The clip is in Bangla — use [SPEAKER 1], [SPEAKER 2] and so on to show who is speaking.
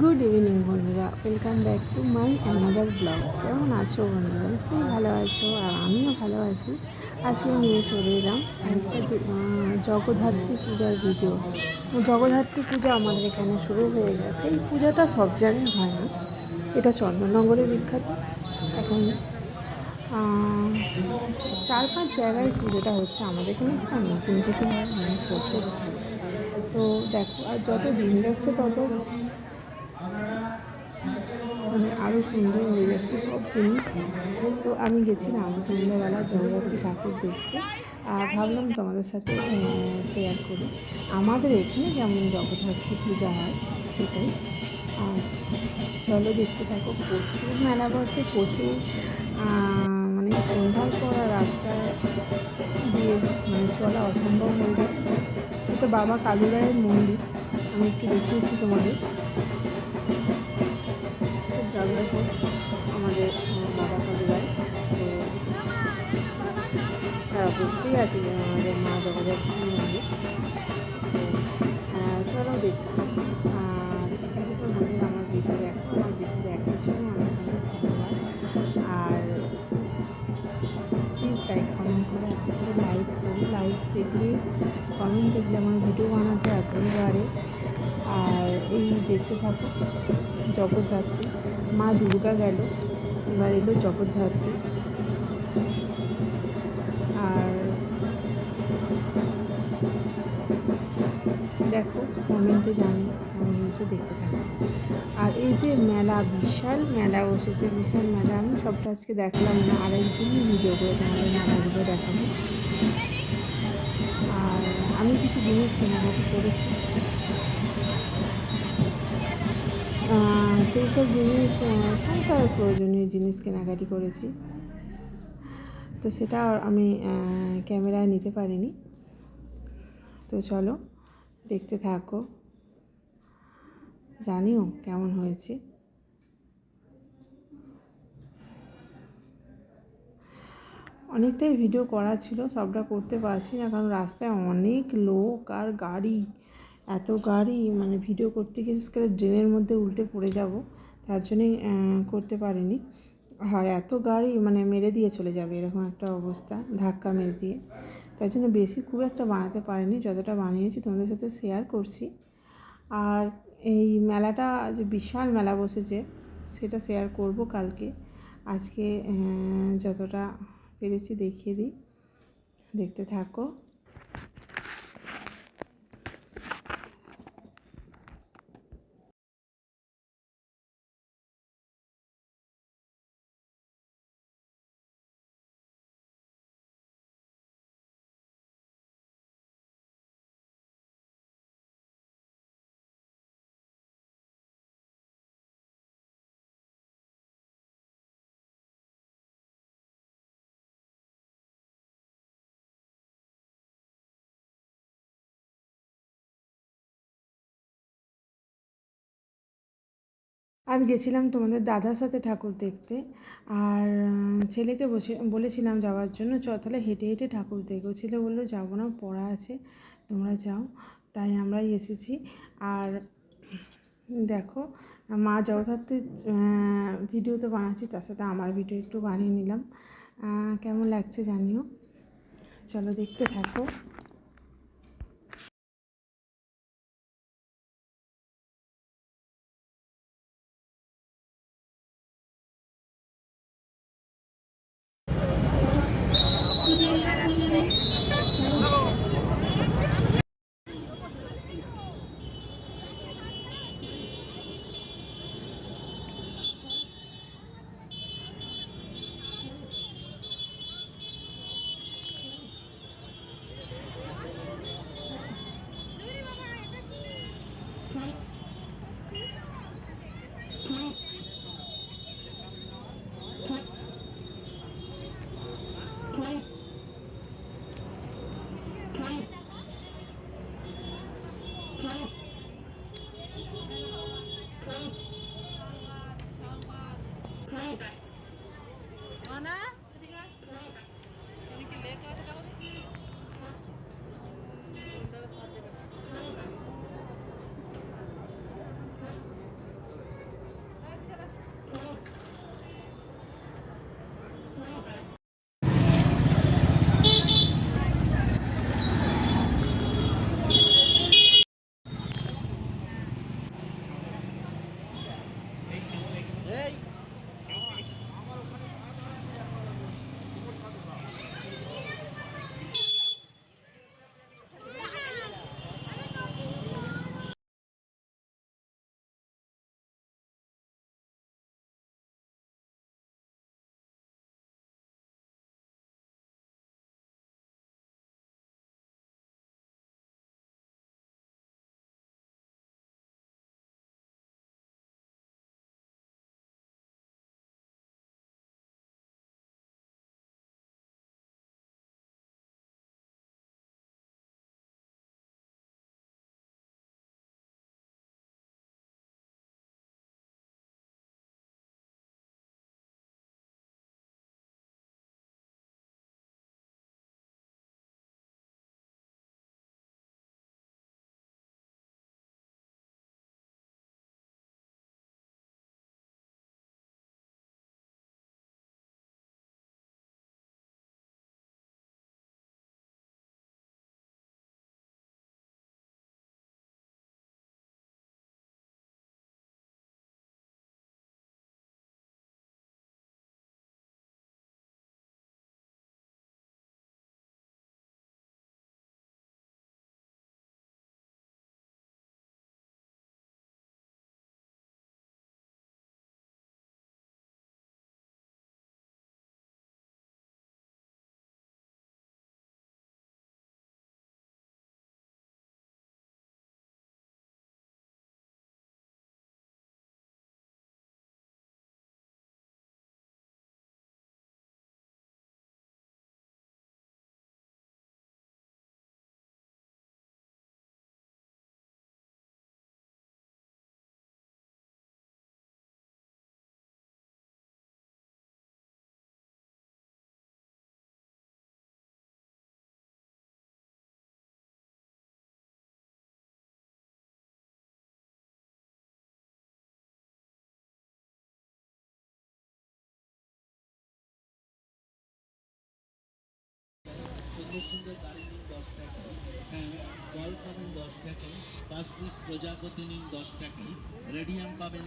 [SPEAKER 1] গুড ইভিনিং বন্ধুরা। Welcome back to my another blog কেমন আছো বন্ধুরা? নিশ্চয়ই ভালো আছো, আর আমিও ভালো আছি। আজকে নিয়ে চলে এলাম একটা জগদ্ধাত্রী পূজার ভিডিও জগদ্ধাত্রী পূজা আমাদের এখানে শুরু হয়ে গেছে। এই পূজাটা সব জায়গায় হয় না। এটা চন্দননগরে বিখ্যাত। এখন চার পাঁচ জায়গায় পুজোটা হচ্ছে আমাদের এখানে। দিন থেকে অনেক বছর তো দেখো, আর যত দিন যাচ্ছে তত মানে আরও সুন্দর হয়ে যাচ্ছে সব জিনিস। তো আমি গেছিলাম সন্ধ্যাবেলা জগদ্ধাত্রী ঠাকুর দেখতে। আর ভাবলাম তোমাদের সাথে শেয়ার করি। আমাদের এখানে যেমন জগদ্ধাত্রী পূজা হয় সেটাই। আর চলো দেখতে থাকো প্রচুর মেলা বসে প্রচুর মানে সন্ধ্যার পর আর রাস্তায় দিয়ে মানে চলা অসম্ভব হয়ে যায়। এটা বাবা কালুরায়ের মন্দির আমি একটু দেখিয়েছি তোমাদের। জাগ্রত আমাদের বাবা কালুরায় তো তার অপোজিটেই আছে আমাদের মা জগদ্ধাত্রী মন্দির। তো চলো দেখতাম আর কিছু মন্দির আমার ভিডিও দেখতে থাকো। জগদ্ধাত্রী। মা দুর্গা গেল। এবার এলো জগদ্ধাত্রী। আর দেখো কমেন্টে জানি কেমন হয়েছে দেখতে থাকো আর এই যে মেলা, বিশাল মেলা বসেছে, বিশাল মেলা, আমি সবটা আজকে দেখলাম না। আর একদিনই ভিডিও করে তোমাদের মেলাগুলো দেখাবো। আর আমি কিছু জিনিস কেনাকাটি করেছি। সেই সব জিনিস আহ, সংসার প্রয়োজনীয় জিনিস কেনাকাটি করেছি। তো সেটা আমি ক্যামেরায় নিতে পারিনি। তো চলো দেখতে থাকো। জানিও কেমন হয়েছে। অনেকটাই ভিডিও করা ছিল সবটা করতে পারছি না কারণ রাস্তায় অনেক লোক আর গাড়ি। এত গাড়ি মানে ভিডিও করতে গিয়ে করে ড্রেনের মধ্যে উল্টে পড়ে যাব, তার জন্যই করতে পারিনি। আর এত গাড়ি মানে মেরে দিয়ে চলে যাবে, এরকম একটা অবস্থা, ধাক্কা মেরে দিয়ে। তার জন্য বেশি খুব একটা বানাতে পারিনি, যতটা বানিয়েছি, তোমাদের সাথে শেয়ার করছি। আর এই মেলাটা, যে বিশাল মেলা বসেছে, সেটা শেয়ার করব কালকে। আজকে যতটা পেরেছি দেখিয়ে দিই। দেখতে থাকো। আর গেছিলাম তোমাদের দাদার সাথে ঠাকুর দেখতে। আর ছেলেকে বসে, বলেছিলাম যাওয়ার জন্য চ তাহলে হেঁটে হেঁটে ঠাকুর দেখব। ছেলে বলল, যাব না, পড়া আছে, তোমরা যাও। তাই আমরাই এসেছি। আর, দেখো, মা জগদ্ধাত্রীর ভিডিও তো বানাচ্ছি, তার সাথে আমার ভিডিও একটু বানিয়ে নিলাম। কেমন লাগছে জানিও? চলো দেখতে থাকো।
[SPEAKER 2] গাড়ি নিন দশ টাকা হ্যাঁ দশ প্রজাপতি নিন দশ রেডিয়াম পাবেন